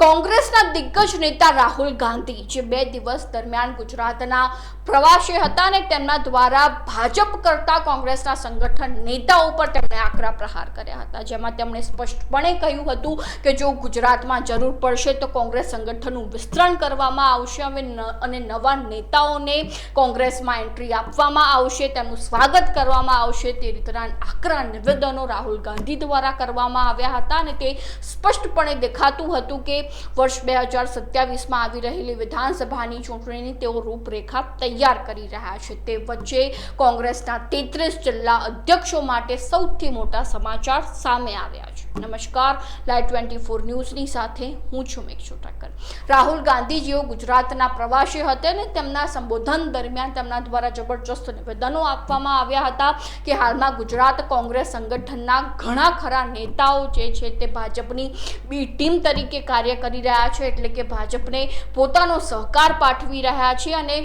કોંગ્રેસના દિગ્ગજ નેતા રાહુલ ગાંધી જે બે દિવસ દરમિયાન ગુજરાતના પ્રવાસે હતા અને તેમના દ્વારા ભાજપ કરતા કોંગ્રેસના સંગઠન નેતાઓ પર તેમણે આકરા પ્રહાર કર્યા હતા. જેમાં તેમણે સ્પષ્ટપણે કહ્યું હતું કે જો ગુજરાતમાં જરૂર પડશે તો કોંગ્રેસ સંગઠનનું વિસ્તરણ કરવામાં આવશે અને નવા નેતાઓને કોંગ્રેસમાં એન્ટ્રી આપવામાં આવશે, તેમનું સ્વાગત કરવામાં આવશે તે રીતના આકરા નિવેદનો રાહુલ ગાંધી દ્વારા કરવામાં આવ્યા હતા અને તે સ્પષ્ટપણે દેખાતું હતું કે વર્ષ બે હજાર સત્યાવીસમાં આવી રહેલી વિધાનસભાની ચૂંટણીની તેઓ રૂપરેખા તૈયાર કરી રહ્યા છે. તે વચ્ચે કોંગ્રેસના તેત્રીસ જિલ્લા અધ્યક્ષો માટે સૌથી મોટા સમાચાર સામે આવ્યા છે. નમસ્કાર, લાઈવ ટ્વેન્ટી ફોર ન્યૂઝની સાથે હું છું મેક્ષુ ઠક્કર રાહુલ ગાંધીજીઓ ગુજરાતના પ્રવાસી હતા ને તેમના સંબોધન દરમિયાન તેમના દ્વારા જબરજસ્ત નિવેદનો આપવામાં આવ્યા હતા કે હાલમાં ગુજરાત કોંગ્રેસ સંગઠનના ઘણા ખરા નેતાઓ જે છે તે ભાજપની બી ટીમ તરીકે કાર્ય કરી રહ્યા છે એટલે કે ભાજપને પોતાનો સહકાર પાઠવી રહ્યા છે અને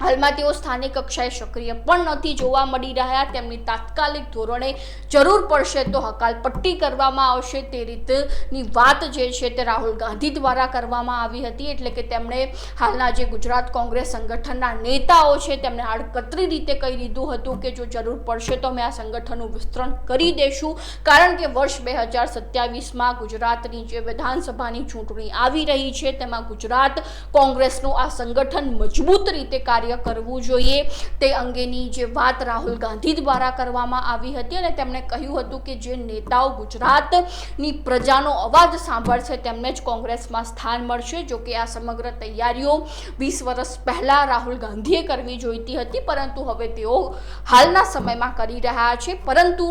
હાલમાં તેઓ સ્થાનિક કક્ષાએ સક્રિય પણ નથી જોવા મળી રહ્યા. તેમની તાત્કાલિક ધોરણે જરૂર પડશે તો હકાલપટ્ટી કરવામાં આવશે. તે રીતની વાત જે છે તે રાહુલ ગાંધી દ્વારા કરવામાં આવી હતી. એટલે કે તેમણે હાલના જે ગુજરાત કોંગ્રેસ સંગઠનના નેતાઓ છે તેમણે આડકતરી રીતે કહી દીધું હતું કે જો જરૂર પડશે તો અમે આ સંગઠનનું વિસ્તરણ કરી દેશું. કારણ કે વર્ષ બે હજાર સત્યાવીસમાં ગુજરાતની જે વિધાનસભાની ચૂંટણી આવી રહી છે, તેમાં ગુજરાત કોંગ્રેસનું આ સંગઠન મજબૂત રીતે કાર્ય કરવું જોઈએ. તે અંગેની જે વાત રાહુલ ગાંધી દ્વારા કરવામાં આવી હતી અને તેમણે કહ્યું હતું કે જે નેતાઓ ગુજરાતની પ્રજાનો અવાજ સાંભળશે, તેમને જ કોંગ્રેસમાં સ્થાન મળશે. જો કે આ સમગ્ર તૈયારીઓ વીસ વર્ષ પહેલાં રાહુલ ગાંધીએ કરવી જોઈતી હતી, પરંતુ હવે તેઓ હાલના સમયમાં કરી રહ્યા છે. પરંતુ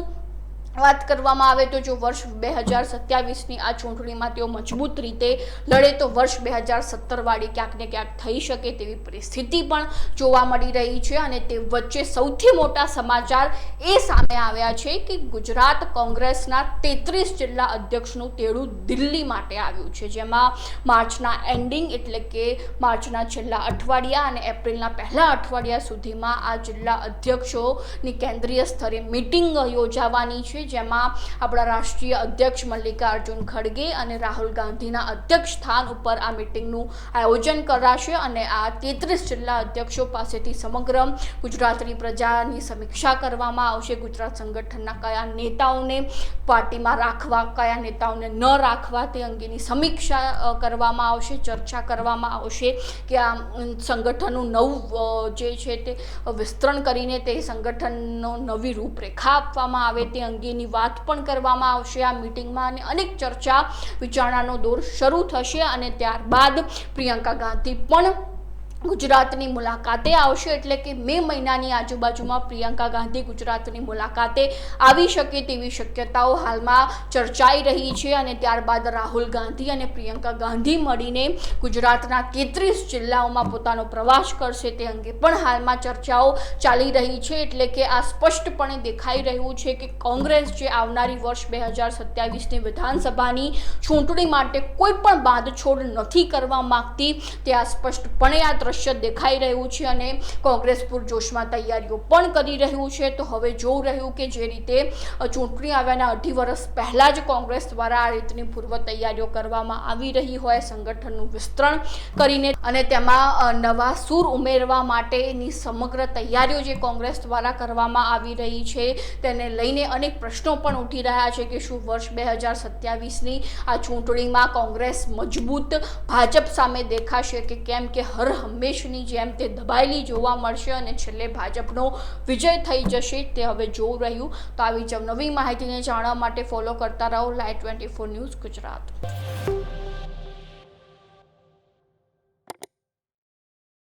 વાત કરવામાં આવે તો જો વર્ષ બે હજાર સત્યાવીસની આ ચૂંટણીમાં તેઓ મજબૂત રીતે લડે તો વર્ષ બે હજાર સત્તરવાળી ક્યાંક ને ક્યાંક થઈ શકે તેવી પરિસ્થિતિ પણ જોવા મળી રહી છે અને તે વચ્ચે સૌથી મોટા સમાચાર એ સામે આવ્યા છે કે ગુજરાત કોંગ્રેસના તેત્રીસ જિલ્લા અધ્યક્ષનું તેડું દિલ્હી માટે આવ્યું છે. જેમાં માર્ચના એન્ડિંગ એટલે કે માર્ચના છેલ્લા અઠવાડિયા અને એપ્રિલના પહેલા અઠવાડિયા સુધીમાં આ જિલ્લા અધ્યક્ષોની કેન્દ્રીય સ્તરે મિટિંગ યોજાવાની છે જેમાં આપણા રાષ્ટ્રીય અધ્યક્ષ મલ્લિકાર્જુન ખડગે અને રાહુલ ગાંધીના અધ્યક્ષ સ્થાન ઉપર આ મિટિંગનું આયોજન કરાશે અને આ તેત્રીસ જિલ્લા અધ્યક્ષો પાસેથી સમગ્ર ગુજરાતની પ્રજાની સમીક્ષા કરવામાં આવશે. ગુજરાત સંગઠનના કયા નેતાઓને પાર્ટીમાં રાખવા, કયા નેતાઓને ન રાખવા તે અંગેની સમીક્ષા કરવામાં આવશે, ચર્ચા કરવામાં આવશે કે આ સંગઠનનું નવું જે છે તે વિસ્તરણ કરીને તે સંગઠનનો નવી રૂપરેખા આપવામાં આવે તે અંગેની વાત પણ કરવામાં આવશે. આ મિટિંગમાં અને અનેક ચર્ચા વિચારણાનો દોર શરૂ થશે અને ત્યારબાદ પ્રિયંકા ગાંધી પણ ગુજરાતની મુલાકાતે આવશે એટલે કે મે મહિનાની આજુબાજુમાં પ્રિયંકા ગાંધી ગુજરાતની મુલાકાતે આવી શકે તેવી શક્યતાઓ હાલમાં ચર્ચાઈ રહી છે અને ત્યારબાદ રાહુલ ગાંધી અને પ્રિયંકા ગાંધી મળીને ગુજરાતના તેત્રીસ જિલ્લાઓમાં પોતાનો પ્રવાસ કરશે તે અંગે પણ હાલમાં ચર્ચાઓ ચાલી રહી છે એટલે કે આ સ્પષ્ટપણે દેખાઈ રહ્યું છે કે કોંગ્રેસ જે આવનારી વર્ષ બે હજાર સત્યાવીસની વિધાનસભાની ચૂંટણી માટે કોઈ પણ બાંધછોડ નથી કરવા માગતી તે આ સ્પષ્ટપણે આ દ્રશ્ય દેખાઈ રહ્યું છે અને કોંગ્રેસ પૂરજોશમાં તૈયારીઓ પણ કરી રહ્યું છે. તો હવે જોવું રહ્યું કે જે રીતે ચૂંટણી આવ્યાના અઢી વર્ષ પહેલાં જ કોંગ્રેસ દ્વારા આ રીતની પૂર્વ તૈયારીઓ કરવામાં આવી રહી હોય, સંગઠનનું વિસ્તરણ કરીને અને તેમાં નવા સૂર ઉમેરવા માટેની સમગ્ર તૈયારીઓ જે કોંગ્રેસ દ્વારા કરવામાં આવી રહી છે, તેને લઈને અનેક પ્રશ્નો પણ ઉઠી રહ્યા છે કે શું વર્ષ બે હજાર સત્યાવીસની આ ચૂંટણીમાં કોંગ્રેસ મજબૂત ભાજપ સામે દેખાશે કે કેમ કે હર હંમેશની જેમ તે દબાયેલી જોવા મળશે અને છેલ્લે ભાજપનો વિજય થઈ જશે તે હવે જોવું રહ્યું. તો આવી જ નવી માહિતીને જાણવા માટે ફોલો કરતા રહો live twenty four news Gujarat.